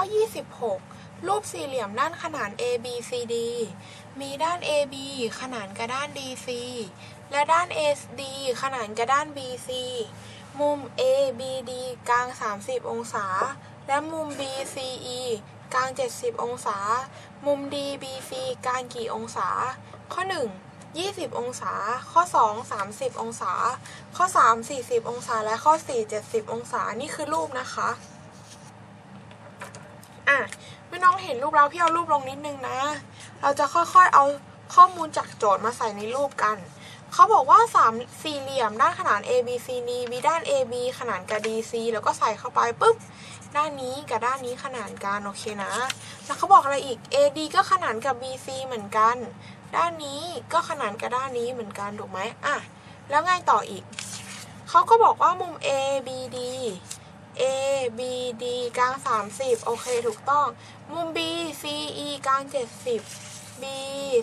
อ 26 รูปสี่เหลี่ยมด้านขนาน ABCD มีด้าน AB ขนานกับด้าน DC และด้าน AD ขนานกับด้าน BC มุม ABD กลาง 30 องศา และมุม BCE กลาง 70 องศา มุม DBC กลางกี่องศา ข้อ 1 20 องศา ข้อ 2 30 องศา ข้อ 3 40 องศา และข้อ 4 70 องศา นี่คือรูปนะคะ อะเมื่อน้องเห็นรูปแล้วพี่เอารูปลงนิดนึงนะ เราจะค่อยๆเอาข้อมูลจากโจทย์มาใส่ในรูปกัน เขาบอกว่าสามสี่เหลี่ยมด้านขนาน ABCD มีด้าน AB ขนานกับ DC แล้วก็ใส่เข้าไปปุ๊บด้านนี้กับด้านนี้ขนานกันโอเคนะ แล้วเขาบอกอะไรอีก AD ก็ขนานกับ BC เหมือนกัน ด้านนี้ก็ขนานกับด้านนี้เหมือนกันถูกไหมอะแล้วไงต่ออีก เขาก็บอกว่ามุม ABD A B D กลาง 30 โอเค ถูกต้อง มุม B C E กลาง 70 B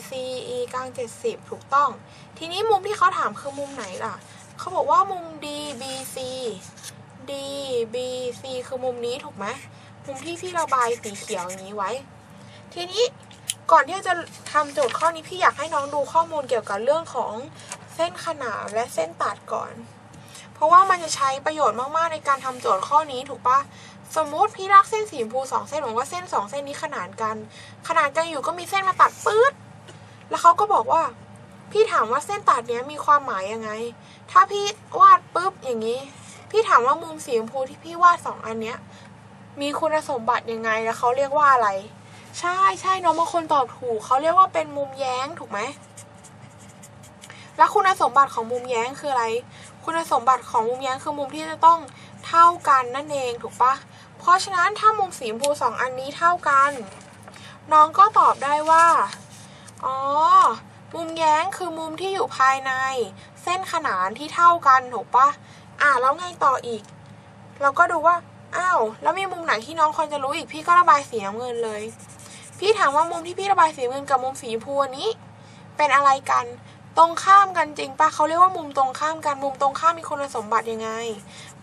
C E กลาง 70 ถูกต้อง ทีนี้มุมที่เขาถามคือมุมไหนล่ะ เขาบอกว่ามุม D B C D B C คือมุมนี้ถูกไหมมุมที่พี่ระบายสีเขียวอย่างนี้ไว้ ทีนี้ก่อนที่จะทำโจทย์ข้อนี้พี่อยากให้น้องดูข้อมูลเกี่ยวกับเรื่องของเส้นขนานและเส้นตัดก่อน เพราะว่ามันจะใช้ประโยชน์มากๆในการทำโจทย์ข้อนี้ถูกปะสมมติพี่รักเส้นสีชมพูสองเส้นบอกว่าเส้นสองเส้นนี้ขนานกัน ขนานกันอยู่ก็มีเส้นมาตัดปื๊ดแล้วเขาก็บอกว่า พี่ถามว่าเส้นตัดเนี้ยมีความหมายยังไง ถ้าพี่วาดปุ๊บอย่างนี้ พี่ถามว่ามุมสีชมพูที่พี่วาดสองอันเนี้ย มีคุณสมบัติยังไงแล้วเขาเรียกว่าอะไร ใช่ใช่น้องบางคนตอบถูกเขาเรียกว่าเป็นมุมแย้งถูกไหมแล้วคุณสมบัติของมุมแย้งคืออะไร คุณสมบัติของมุมแย้งคือมุมที่จะต้องเท่ากันนั่นเองถูกปะเพราะฉะนั้นถ้ามุมสีชมพูสองอันนี้เท่ากัน น้องก็ตอบได้ว่า อ๋อ มุมแย้งคือมุมที่อยู่ภายใน เส้นขนานที่เท่ากันถูกปะอะแล้วไงต่ออีก เราก็ดูว่า อ้าว แล้วมีมุมไหนที่น้องควรจะรู้อีก พี่ก็ระบายสีน้ำเงินเลย พี่ถามว่ามุมที่พี่ระบายสีน้ำเงินกับมุมสีชมพูอันนี้ เป็นอะไรกัน ตรงข้ามกันจริงปะเขาเรียกว่ามุมตรงข้ามกัน มุมตรงข้ามมีคุณสมบัติยังไง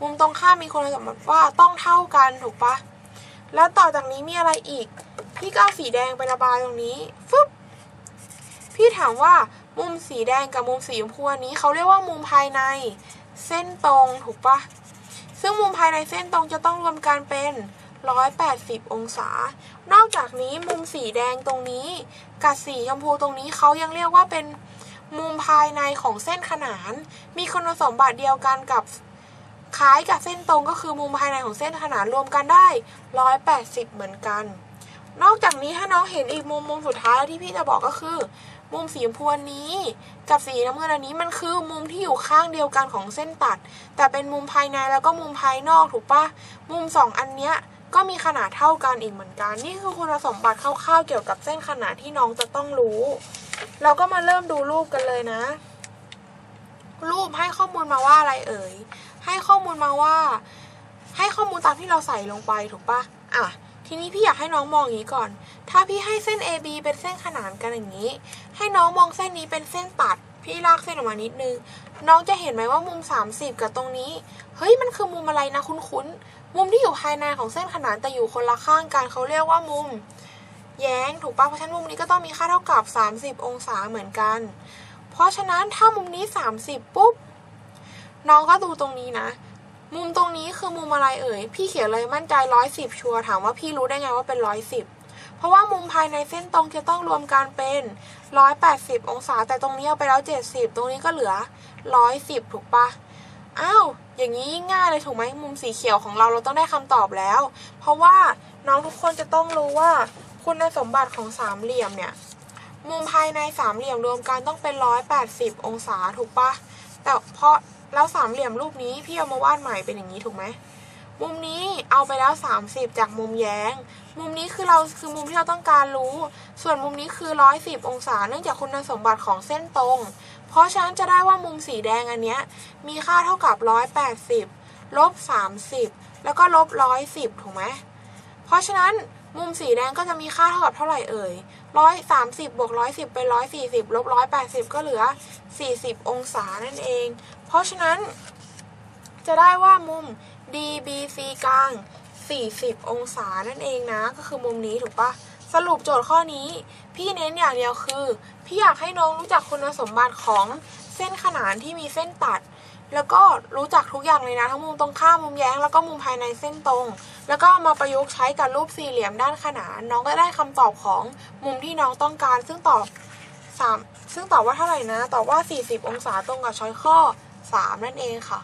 มุมตรงข้ามมีคุณสมบัติว่าต้องเท่ากันถูกปะแล้วต่อจากนี้มีอะไรอีก พี่ก็เอาสีแดงไประบายตรงนี้ฟึบพี่ถามว่ามุมสีแดงกับมุมสีชมพูนนี้เขาเรียกว่ามุมภายในเส้นตรงถูกปะซึ่งมุมภายในเส้นตรงจะต้องรวมกันเป็น 180 องศา นอกจากนี้มุมสีแดงตรงนี้ กับสีชมพูตรงนี้เขายังเรียกว่าเป็น มุมภายในของเส้นขนาน มีคุณสมบัติเดียวกันกับคล้ายกับเส้นตรงก็คือมุมภายในของเส้นขนานรวมกันได้ 180 เหมือนกัน นอกจากนี้ถ้าน้องเห็นอีกมุมมุมสุดท้ายที่พี่จะบอกก็คือ มุมสีชมพูนนี้ กับสีน้ำเงินอันนี้มันคือมุมที่อยู่ข้างเดียวกันของเส้นตัด แต่เป็นมุมภายในแล้วก็มุมภายนอกถูกปะมุมสองอันเนี้ยก็มีขนาดเท่ากันอีกเหมือนกัน นี่คือคุณสมบัติคร่าวๆเกี่ยวกับเส้นขนานที่น้องจะต้องรู้ เราก็มาเริ่มดูรูปกันเลยนะ รูปให้ข้อมูลมาว่าอะไรเอ่ย ให้ข้อมูลมาว่า ให้ข้อมูลตามที่เราใส่ลงไปถูกปะอะ ทีนี้พี่อยากให้น้องมองอย่างนี้ก่อน ถ้าพี่ให้เส้น AB เป็นเส้นขนานกันอย่างนี้ ให้น้องมองเส้นนี้เป็นเส้นตัด พี่ลากเส้นออกมานิดนึง น้องจะเห็นไหมว่ามุม 30 กับตรงนี้ เฮ้ยมันคือมุมอะไรนะคุ้นๆ มุมที่อยู่ภายในของเส้นขนานแต่อยู่คนละข้างกันเขาเรียกว่ามุม แย้งถูกปะเพราะฉะนั้นมุมนี้ก็ต้องมีค่าเท่ากับ 30 องศาเหมือนกัน เพราะฉะนั้นถ้ามุมนี้ 30 ปุ๊บ น้องก็ดูตรงนี้นะ มุมตรงนี้คือมุมอะไรเอ่ย พี่เขียนเลยมั่นใจร้อยสิบชัวร์ถามว่าพี่รู้ได้ไงว่าเป็นร้อยสิบเพราะว่ามุมภายในเส้นตรงจะต้องรวมกันเป็นร้อยแปดสิบองศา แต่ตรงนี้เอาไปแล้วเจ็ดสิบตรงนี้ก็เหลือร้อยสิบถูกปะอ้าว อย่างนี้ง่ายเลยถูกไหมมุมสีเขียวของเราเราต้องได้คำตอบแล้ว เพราะว่าน้องทุกคนจะต้องรู้ว่า คุณสมบัติของสามเหลี่ยมเนี่ย มุมภายในสามเหลี่ยมรวมกันต้องเป็นร้อยแปดสิบองศาถูกปะแต่เพราะแล้วสามเหลี่ยมรูปนี้พี่เอามาวาดใหม่เป็นอย่างนี้ถูกไหมมุมนี้เอาไปแล้ว 30 จากมุมแย้ง มุมนี้คือเราคือมุมที่เราต้องการรู้ ส่วนมุมนี้คือ 110 องศา เนื่องจากคุณสมบัติของเส้นตรง เพราะฉะนั้นจะได้ว่ามุมสีแดงอันเนี้ยมีค่าเท่ากับ 180 ลบ 30 แล้วก็ลบ 110 ถูกไหมเพราะฉะนั้น มุมสีแดงก็จะมีค่าเท่ากับเท่าไหร่เอ่ยร้อยสามสิบบวกร้อยสิบเป็นร้อยสี่สิบลบร้อยแปดสิบก็เหลือสี่สิบองศานั่นเอง เพราะฉะนั้น จะได้ว่ามุม DBC กลาง 40 องศานั่นเองนะ ก็คือมุมนี้ถูกปะสรุปโจทย์ข้อนี้ พี่เน้นอย่างเดียวคือ พี่อยากให้น้องรู้จักคุณสมบัติของเส้นขนานที่มีเส้นตัด แล้วก็รู้จักทุกอย่างเลยนะ ทั้งมุมตรงข้ามมุมแย้ง แล้วก็มุมภายในเส้นตรง แล้วก็มาประยุกต์ใช้กับรูปสี่เหลี่ยมด้านขนาน น้องก็ได้คำตอบของมุมที่น้องต้องการ ซึ่งตอบสามซึ่งตอบว่าเท่าไหร่นะ ตอบว่า 40 องศาตรงกับช้อยข้อ 3 นั่นเองค่ะ